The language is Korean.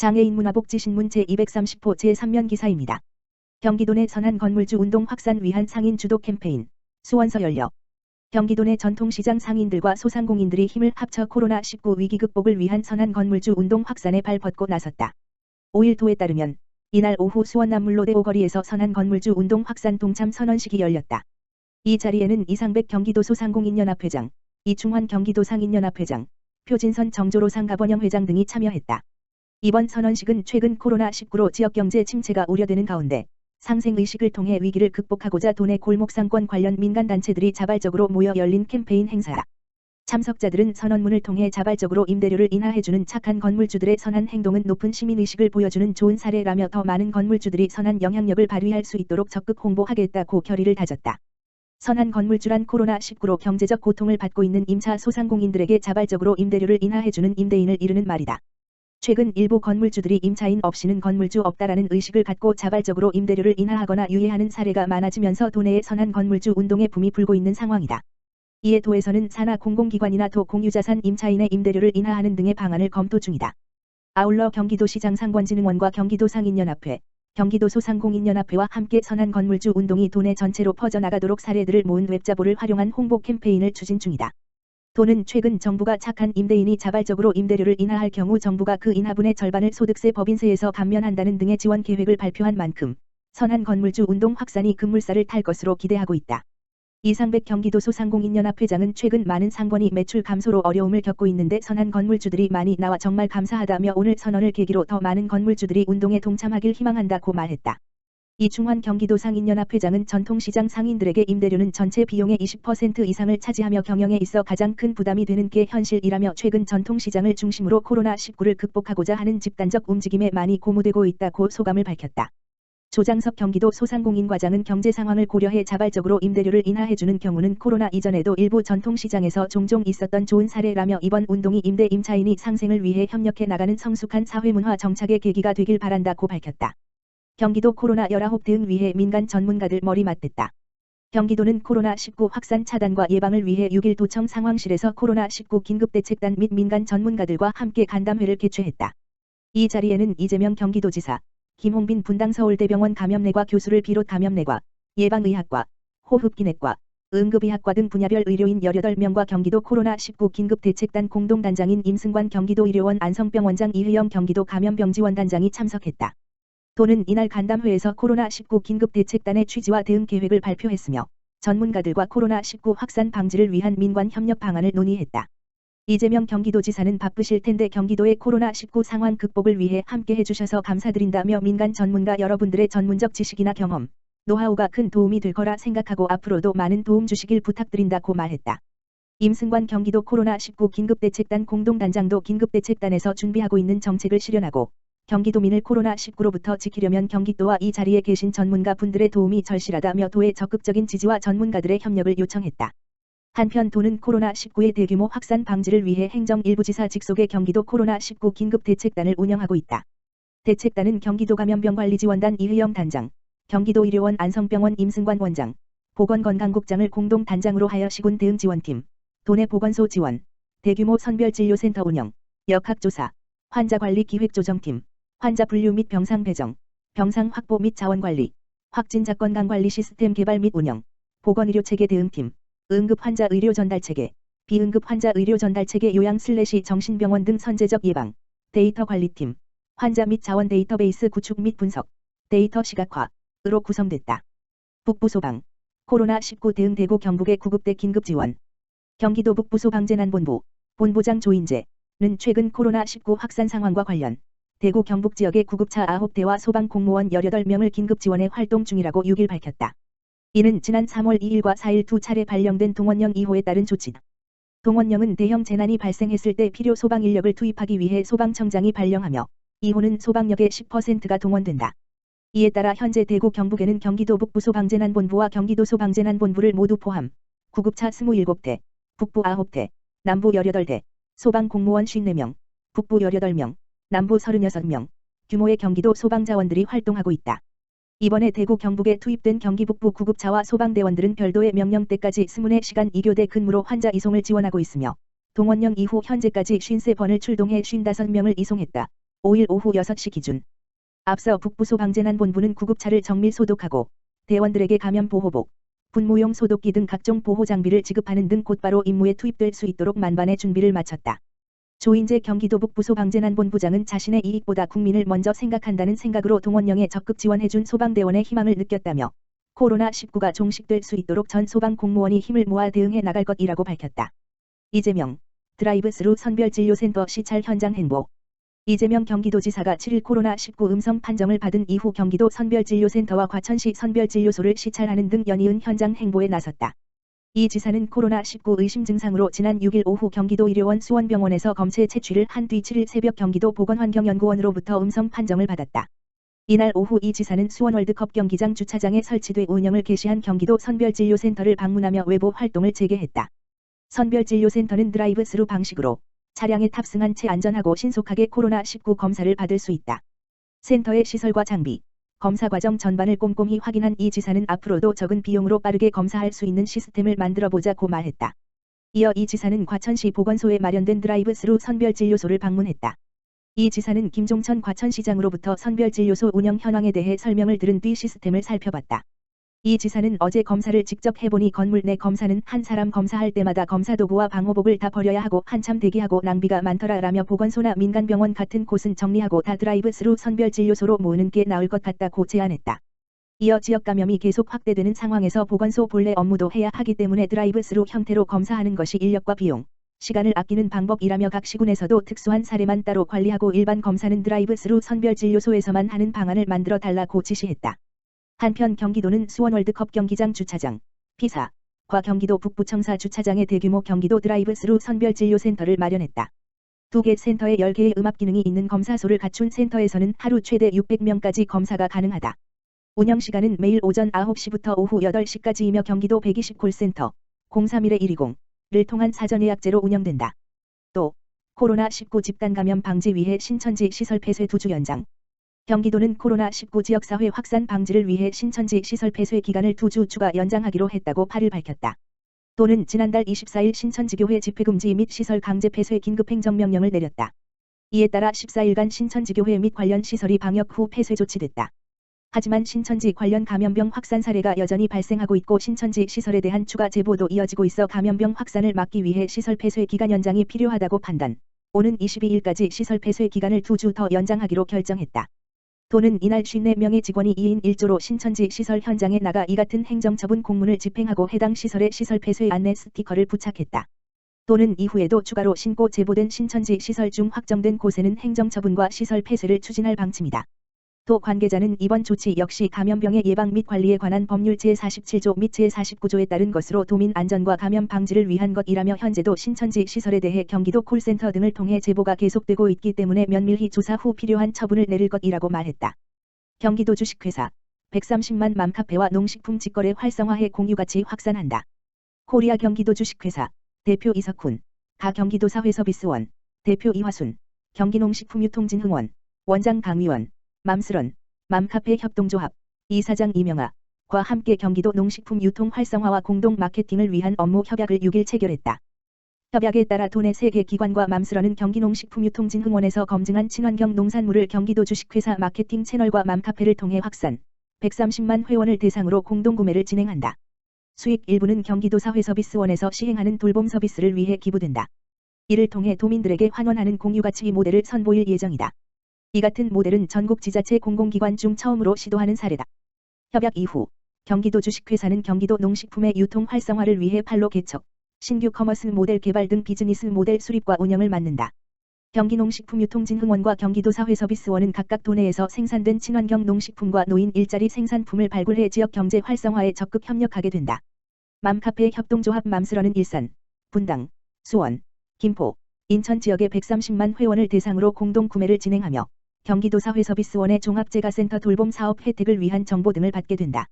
장애인 문화복지신문 제230호 제3면 기사입니다. 경기도 내 선한 건물주 운동 확산 위한 상인 주도 캠페인 수원서 열려 경기도 내 전통시장 상인들과 소상공인들이 힘을 합쳐 코로나19 위기 극복을 위한 선한 건물주 운동 확산에 발벗고 나섰다. 5일 도에 따르면 이날 오후 수원 남물로대 오거리에서 선한 건물주 운동 확산 동참 선언식이 열렸다. 이 자리에는 이상백 경기도 소상공인연합회장, 이충환 경기도 상인연합회장, 표진선 정조로 상 가번영 회장 등이 참여했다. 이번 선언식은 최근 코로나19로 지역경제 침체가 우려되는 가운데 상생의식을 통해 위기를 극복하고자 도내 골목상권 관련 민간단체들이 자발적으로 모여 열린 캠페인 행사다. 참석자들은 선언문을 통해 자발적으로 임대료를 인하해주는 착한 건물주들의 선한 행동은 높은 시민의식을 보여주는 좋은 사례라며 더 많은 건물주들이 선한 영향력을 발휘할 수 있도록 적극 홍보하겠다고 결의를 다졌다. 선한 건물주란 코로나19로 경제적 고통을 받고 있는 임차 소상공인들에게 자발적으로 임대료를 인하해주는 임대인을 이르는 말이다. 최근 일부 건물주들이 임차인 없이는 건물주 없다라는 의식을 갖고 자발적으로 임대료를 인하하거나 유예하는 사례가 많아지면서 도내에 선한 건물주 운동의 붐이 불고 있는 상황이다. 이에 도에서는 산하 공공기관이나 도 공유자산 임차인의 임대료를 인하하는 등의 방안을 검토 중이다. 아울러 경기도시장 상권진흥원과 경기도 상인연합회, 경기도 소상공인연합회와 함께 선한 건물주 운동이 도내 전체로 퍼져나가도록 사례들을 모은 웹자보를 활용한 홍보 캠페인을 추진 중이다. 도는 최근 정부가 착한 임대인이 자발적으로 임대료를 인하할 경우 정부가 그 인하분의 절반을 소득세 법인세에서 감면한다는 등의 지원 계획을 발표한 만큼 선한 건물주 운동 확산이 급물살을 탈 것으로 기대하고 있다. 이상백 경기도 소 상공인연합 회장은 최근 많은 상권이 매출 감소로 어려움을 겪고 있는데 선한 건물주들이 많이 나와 정말 감사하다며 오늘 선언을 계기로 더 많은 건물주들이 운동에 동참하길 희망한다고 말했다. 이충환 경기도 상인연합회장은 전통시장 상인들에게 임대료는 전체 비용의 20% 이상을 차지하며 경영에 있어 가장 큰 부담이 되는 게 현실이라며 최근 전통시장을 중심으로 코로나19를 극복하고자 하는 집단적 움직임에 많이 고무되고 있다고 소감을 밝혔다. 조장석 경기도 소상공인과장은 경제 상황을 고려해 자발적으로 임대료를 인하해주는 경우는 코로나 이전에도 일부 전통시장에서 종종 있었던 좋은 사례라며 이번 운동이 임대 임차인이 상생을 위해 협력해 나가는 성숙한 사회문화 정착의 계기가 되길 바란다고 밝혔다. 경기도 코로나 19 대응 위해 민간 전문가들 머리 맞댔다. 경기도는 코로나19 확산 차단과 예방을 위해 6일 도청 상황실에서 코로나19 긴급대책단 및 민간 전문가들과 함께 간담회를 개최했다. 이 자리에는 이재명 경기도지사, 김홍빈 분당 서울대병원 감염내과 교수를 비롯 감염내과, 예방의학과, 호흡기내과, 응급의학과 등 분야별 의료인 18명과 경기도 코로나19 긴급대책단 공동단장인 임승관 경기도 의료원 안성병원장 이휘영 경기도 감염병지원단장이 참석했다. 도는 이날 간담회에서 코로나19 긴급대책단의 취지와 대응 계획을 발표했으며 전문가들과 코로나19 확산 방지를 위한 민관 협력 방안을 논의했다. 이재명 경기도지사는 바쁘실 텐데 경기도의 코로나19 상황 극복을 위해 함께 해주셔서 감사드린다며 민간 전문가 여러분들의 전문적 지식이나 경험, 노하우가 큰 도움이 될 거라 생각하고 앞으로도 많은 도움 주시길 부탁드린다고 말했다. 임승관 경기도 코로나19 긴급대책단 공동단장도 긴급대책단에서 준비하고 있는 정책을 실현하고 경기도민을 코로나19로부터 지키려면 경기도와 이 자리에 계신 전문가 분들의 도움이 절실하다며 도의 적극적인 지지와 전문가들의 협력을 요청했다. 한편 도는 코로나19의 대규모 확산 방지를 위해 행정 일부지사 직속의 경기도 코로나19 긴급대책단을 운영하고 있다. 대책단은 경기도 감염병관리지원단 이의영 단장, 경기도 의료원 안성병원 임승관 원장, 보건건강국장을 공동 단장으로 하여 시군 대응 지원팀, 도내 보건소 지원, 대규모 선별진료센터 운영, 역학조사, 환자관리 기획조정팀, 환자 분류 및 병상 배정, 병상 확보 및 자원 관리, 확진자 건강 관리 시스템 개발 및 운영, 보건의료 체계 대응팀, 응급 환자 의료 전달 체계, 비응급 환자 의료 전달 체계 요양 슬래시 정신병원 등 선제적 예방, 데이터 관리팀, 환자 및 자원 데이터베이스 구축 및 분석, 데이터 시각화으로 구성됐다. 북부 소방, 코로나19 대응 대구 경북의 구급대 긴급 지원, 경기도 북부 소방재난본부, 본부장 조인재는 최근 코로나19 확산 상황과 관련 대구 경북 지역의 구급차 9대와 소방 공무원 18명을 긴급 지원에 활동 중이라고 6일 밝혔다. 이는 지난 3월 2일과 4일 두 차례 발령된 동원령 2호에 따른 조치다. 동원령은 대형 재난이 발생했을 때 필요 소방 인력을 투입하기 위해 소방청장이 발령하며 2호는 소방력의 10%가 동원된다. 이에 따라 현재 대구 경북에는 경기도 북부 소방재난본부와 경기도 소방재난본부를 모두 포함 구급차 27대, 북부 9대, 남부 18대, 소방 공무원 54명, 북부 18명, 남부 36명, 규모의 경기도 소방자원들이 활동하고 있다. 이번에 대구 경북에 투입된 경기 북부 구급차와 소방대원들은 별도의 명령대까지 24시간 2교대 근무로 환자 이송을 지원하고 있으며 동원령 이후 현재까지 53번을 출동해 55명을 이송했다. 5일 오후 6시 기준. 앞서 북부소방재난본부는 구급차를 정밀 소독하고 대원들에게 감염 보호복, 분무용 소독기 등 각종 보호 장비를 지급하는 등 곧바로 임무에 투입될 수 있도록 만반의 준비를 마쳤다. 조인재 경기도 북부소방재난본부장은 자신의 이익보다 국민을 먼저 생각한다는 생각으로 동원령에 적극 지원해준 소방대원의 희망을 느꼈다며 코로나19가 종식될 수 있도록 전 소방 공무원이 힘을 모아 대응해 나갈 것이라고 밝혔다. 이재명 드라이브스루 선별진료센터 시찰 현장 행보 이재명 경기도지사가 7일 코로나19 음성 판정을 받은 이후 경기도 선별진료센터와 과천시 선별진료소를 시찰하는 등 연이은 현장 행보에 나섰다. 이 지사는 코로나19 의심 증상으로 지난 6일 오후 경기도 의료원 수원병원에서 검체 채취를 한 뒤 7일 새벽 경기도 보건환경연구원으로부터 음성 판정을 받았다. 이날 오후 이 지사는 수원 월드컵 경기장 주차장에 설치돼 운영을 개시한 경기도 선별진료센터를 방문하며 외부 활동을 재개했다. 선별진료센터는 드라이브스루 방식으로 차량에 탑승한 채 안전하고 신속하게 코로나19 검사를 받을 수 있다. 센터의 시설과 장비, 검사 과정 전반을 꼼꼼히 확인한 이 지사는 앞으로도 적은 비용으로 빠르게 검사할 수 있는 시스템을 만들어보자고 말했다. 이어 이 지사는 과천시 보건소에 마련된 드라이브스루 선별진료소를 방문했다. 이 지사는 김종천 과천시장으로부터 선별진료소 운영 현황에 대해 설명을 들은 뒤 시스템을 살펴봤다. 이 지사는 어제 검사를 직접 해보니 건물 내 검사는 한 사람 검사할 때마다 검사 도구와 방호복을 다 버려야 하고 한참 대기하고 낭비가 많더라 라며 보건소나 민간병원 같은 곳은 정리하고 다 드라이브 스루 선별 진료소로 모으는 게 나을 것 같다고 제안했다. 이어 지역 감염이 계속 확대되는 상황에서 보건소 본래 업무도 해야 하기 때문에 드라이브 스루 형태로 검사하는 것이 인력과 비용, 시간을 아끼는 방법이라며 각 시군에서도 특수한 사례만 따로 관리하고 일반 검사는 드라이브 스루 선별 진료소에서만 하는 방안을 만들어 달라고 지시했다. 한편 경기도는 수원 월드컵 경기장 주차장, 피사, 과 경기도 북부청사 주차장에 대규모 경기도 드라이브스루 선별진료센터를 마련했다. 두 개 센터에 10개의 음압 기능이 있는 검사소를 갖춘 센터에서는 하루 최대 600명까지 검사가 가능하다. 운영 시간은 매일 오전 9시부터 오후 8시까지이며 경기도 120 콜센터 031-120를 통한 사전 예약제로 운영된다. 또 코로나19 집단 감염 방지 위해 신천지 시설 폐쇄 두주 연장, 경기도는 코로나19 지역사회 확산 방지를 위해 신천지 시설 폐쇄 기간을 두 주 추가 연장하기로 했다고 8일 밝혔다. 또는 지난달 24일 신천지교회 집회금지 및 시설 강제 폐쇄 긴급행정명령을 내렸다. 이에 따라 14일간 신천지교회 및 관련 시설이 방역 후 폐쇄 조치됐다. 하지만 신천지 관련 감염병 확산 사례가 여전히 발생하고 있고 신천지 시설에 대한 추가 제보도 이어지고 있어 감염병 확산을 막기 위해 시설 폐쇄 기간 연장이 필요하다고 판단. 오는 22일까지 시설 폐쇄 기간을 두 주 더 연장하기로 결정했다. 도는 이날 54명의 직원이 2인 1조로 신천지 시설 현장에 나가 이 같은 행정처분 공문을 집행하고 해당 시설의 시설 폐쇄 안내 스티커를 부착했다. 또는 이후에도 추가로 신고 제보된 신천지 시설 중 확정된 곳에는 행정처분과 시설 폐쇄를 추진할 방침이다. 또 관계자는 이번 조치 역시 감염병의 예방 및 관리에 관한 법률 제47조 및 제49조에 따른 것으로 도민 안전과 감염 방지를 위한 것이라며 현재도 신천지 시설에 대해 경기도 콜센터 등을 통해 제보가 계속되고 있기 때문에 면밀히 조사 후 필요한 처분을 내릴 것이라고 말했다. 경기도 주식회사 130만 맘카페와 농식품 직거래 활성화해 공유가치 확산한다. 코리아 경기도 주식회사 대표 이석훈, 가 경기도 사회서비스원 대표 이화순, 경기농식품유통진흥원 원장 강위원 맘스런, 맘카페 협동조합, 이사장 이명아, 과 함께 경기도 농식품 유통 활성화와 공동 마케팅을 위한 업무 협약을 6일 체결했다. 협약에 따라 도내 3개 기관과 맘스런은 경기농식품유통진흥원에서 검증한 친환경 농산물을 경기도 주식회사 마케팅 채널과 맘카페를 통해 확산, 130만 회원을 대상으로 공동구매를 진행한다. 수익 일부는 경기도 사회서비스원에서 시행하는 돌봄 서비스를 위해 기부된다. 이를 통해 도민들에게 환원하는 공유가치 모델을 선보일 예정이다. 이 같은 모델은 전국 지자체 공공기관 중 처음으로 시도하는 사례다. 협약 이후 경기도 주식회사는 경기도 농식품의 유통 활성화를 위해 팔로 개척, 신규 커머스 모델 개발 등 비즈니스 모델 수립과 운영을 맡는다. 경기농식품유통진흥원과 경기도사회서비스원은 각각 도내에서 생산된 친환경 농식품과 노인 일자리 생산품을 발굴해 지역 경제 활성화에 적극 협력하게 된다. 맘카페 협동조합 맘스러는 일산, 분당, 수원, 김포, 인천 지역의 130만 회원을 대상으로 공동 구매를 진행하며 경기도사회서비스원의 종합재가센터 돌봄 사업 혜택을 위한 정보 등을 받게 된다.